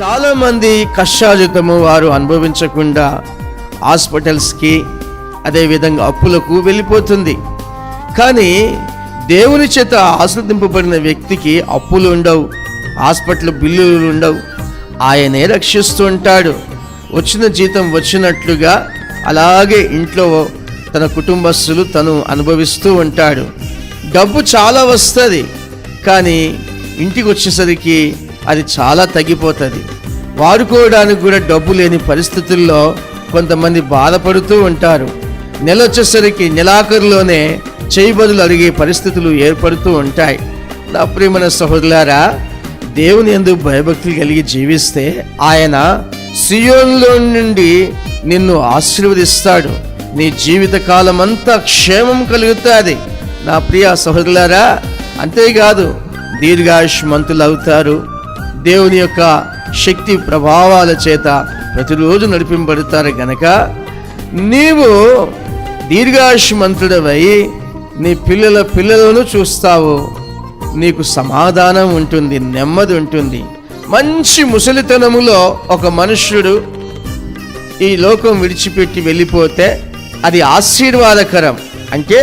చాలామంది కష్టాజితము వారు అనుభవించకుండా హాస్పిటల్స్కి అదేవిధంగా అప్పులకు వెళ్ళిపోతుంది. కానీ దేవుని చేత ఆశ్రదింపబడిన వ్యక్తికి అప్పులు ఉండవు హాస్పిటల్ బిల్లులు ఉండవు. ఆయనే రక్షిస్తూ ఉంటాడు. వచ్చిన జీతం వచ్చినట్లుగా అలాగే ఇంట్లో తన కుటుంబస్తులు తను అనుభవిస్తూ ఉంటాడు. డబ్బు చాలా వస్తుంది కానీ ఇంటికి వచ్చేసరికి అది చాలా తగ్గిపోతుంది. వాడుకోవడానికి కూడా డబ్బు లేని పరిస్థితుల్లో కొంతమంది బాధపడుతూ ఉంటారు. నెల వచ్చేసరికి నెలాఖరులోనే చేయి బదులు అడిగే పరిస్థితులు ఏర్పడుతూ ఉంటాయి. నా ప్రియమైన సహోదరులారా దేవుని ఎందుకు భయభక్తులు కలిగి జీవిస్తే ఆయన సియోన్లో నుండి నిన్ను ఆశీర్వదిస్తాడు. నీ జీవిత కాలం అంతా క్షేమం కలుగుతుంది. నా ప్రియ సహోదరులారా అంతేకాదు దీర్ఘాయుష్మంతులు అవుతారు దేవుని యొక్క శక్తి ప్రభావాల చేత ప్రతిరోజు నడిపింపబడతారు గనక నీవు దీర్ఘాయుష్మంతుడవై నీ పిల్లల పిల్లలను చూస్తావు. నీకు సమాధానం ఉంటుంది నెమ్మది ఉంటుంది. మంచి ముసలితనములో ఒక మనుష్యుడు ఈ లోకం విడిచిపెట్టి వెళ్ళిపోతే అది ఆశీర్వాదకరం. అంటే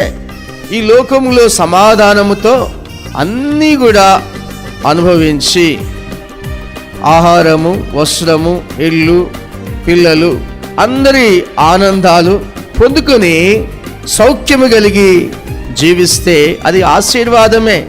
ఈ లోకములో సమాధానముతో అన్నీ కూడా అనుభవించి ఆహారము వస్త్రము ఇల్లు పిల్లలు అందరి ఆనందాలు పొందుకొని సౌఖ్యము కలిగి జీవిస్తే అది ఆశీర్వాదమే.